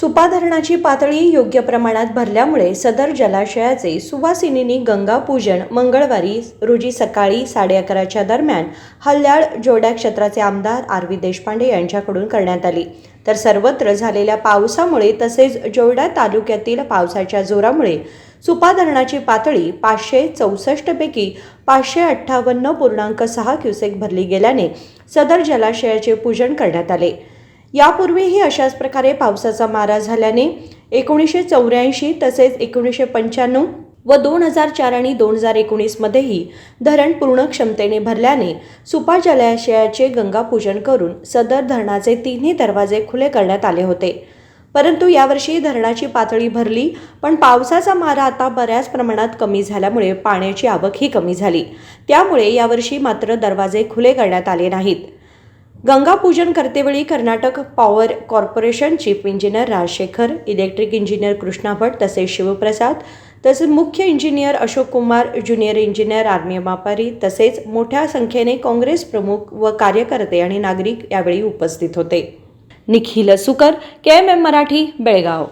सुपा धरणाची पातळी योग्य प्रमाणात भरल्यामुळे सदर जलाशयाचे सुवासिनींनी गंगापूजन मंगळवारी रोजी सकाळी साडे अकराच्या दरम्यान हल्ल्याळ जोड्या क्षेत्राचे आमदार आर व्ही देशपांडे यांच्याकडून करण्यात आली. तर सर्वत्र झालेल्या पावसामुळे तसेच जोरडा तालुक्यातील पावसाच्या जोरामुळे सुपा धरणाची पातळी पाचशे चौसष्टपैकी पाचशे अठ्ठावन्न पूर्णांक सहा क्युसेक भरली गेल्याने सदर जलाशयाचे पूजन करण्यात आले. यापूर्वीही अशाच प्रकारे पावसाचा मारा झाल्याने एकोणीसशे चौऱ्याऐंशी तसेच एकोणीसशे पंच्याण्णव व दोन हजार चार आणि दोन हजार एकोणीसमध्येही धरण पूर्ण क्षमतेने भरल्याने सुपा जलाशयाचे गंगापूजन करून सदर धरणाचे तिन्ही दरवाजे खुले करण्यात आले होते. परंतु यावर्षी धरणाची पातळी भरली पण पावसाचा मारा आता बऱ्याच प्रमाणात कमी झाल्यामुळे पाण्याची आवकही कमी झाली. त्यामुळे यावर्षी मात्र दरवाजे खुले करण्यात आले नाहीत. गंगापूजन करतेवेळी Karnataka power corporation chief engineer Rajshekhar electric engineer Krishna Bhat तसेच शिवप्रसाद तसेच मुख्य engineer Ashok Kumar junior engineer army Mapari तसेच मोठ्या संख्येने काँग्रेस प्रमुख व कार्यकर्ते आणि नागरिक यावेळी उपस्थित होते. Nikhil Sukar K M M Marathi Belgaum.